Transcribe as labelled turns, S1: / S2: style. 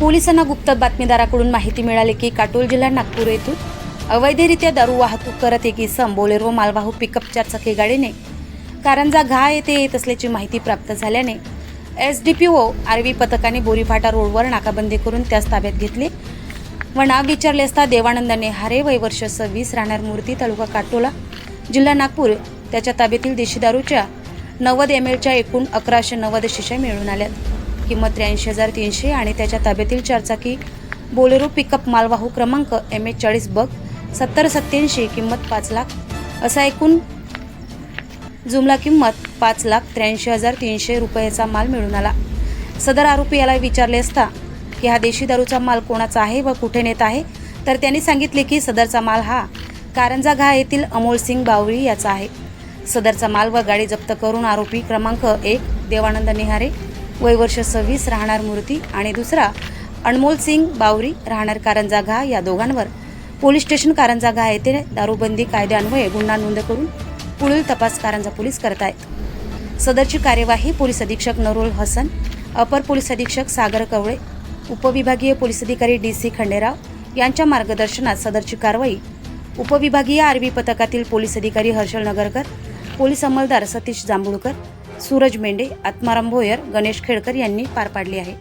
S1: पोलिसांना गुप्त बातमीदाराकडून माहिती मिळाली की काटोल जिल्हा नागपूर येथून अवैधरित्या दारू वाहतूक करत एक इसम बोलेरो मालवाहू पिकअप चारचाकी गाडीने कारंजा घा येथे येत असल्याची माहिती प्राप्त झाल्याने एस डी पी ओ आरवी पथकाने बोरीफाटा रोडवर नाकाबंदी करून त्यास ताब्यात घेतले. व नाव विचारले असता देवानंदाने नेहारे वय वर्ष सव्वीस राहणार मूर्ती तालुका काटोला जिल्हा नागपूर. त्याच्या ताब्यातील देशी दारूच्या नव्वद एम एलच्या एकूण अकराशे नव्वद शिशा मिळून आल्यात किंमत त्र्याऐंशी हजार तीनशे आणि त्याच्या ताब्यातील चारचाकी बोलेरो पिकअप मालवाहू क्रमांक एम एच चाळीस बग सत्तर सत्याऐंशी किंमत पाच लाख. असा एकूण जुमला किंमत पाच लाख त्र्याऐंशी हजार तीनशे रुपयाचा माल मिळून आला. सदर आरोपी याला विचारले असता की हा देशी दारूचा माल कोणाचा आहे व कुठे नेत आहे? तर त्यांनी सांगितले की सदरचा माल हा कारंजा घा येथील अमोल सिंग बावळी याचा आहे. सदरचा माल व गाडी जप्त करून आरोपी क्रमांक एक देवानंद निहारे वय वर्ष सव्वीस राहणार मूर्ती आणि दुसरा अनमोल सिंग बावरी राहणार कारंजा घा या दोघांवर. पोलीस स्टेशन कारंजा घा येथे दारूबंदी कायद्यान्वये गुन्हा नोंद करून पुढील तपास कारंजा पोलीस करत आहेत सदरची कार्यवाही पोलीस अधीक्षक नरोल हसन अपर पोलीस अधीक्षक सागर कवळे उपविभागीय पोलीस अधिकारी डी सी खंडेराव यांच्या मार्गदर्शनात सदरची कारवाई. उपविभागीय आरबी पथकातील पोलीस अधिकारी हर्षल नगरकर पोलीस अंमलदार सतीश जांभुळकर सूरज मेंढे आत्माराम भोयर गणेश खेडकर यांनी पार पाडली आहे.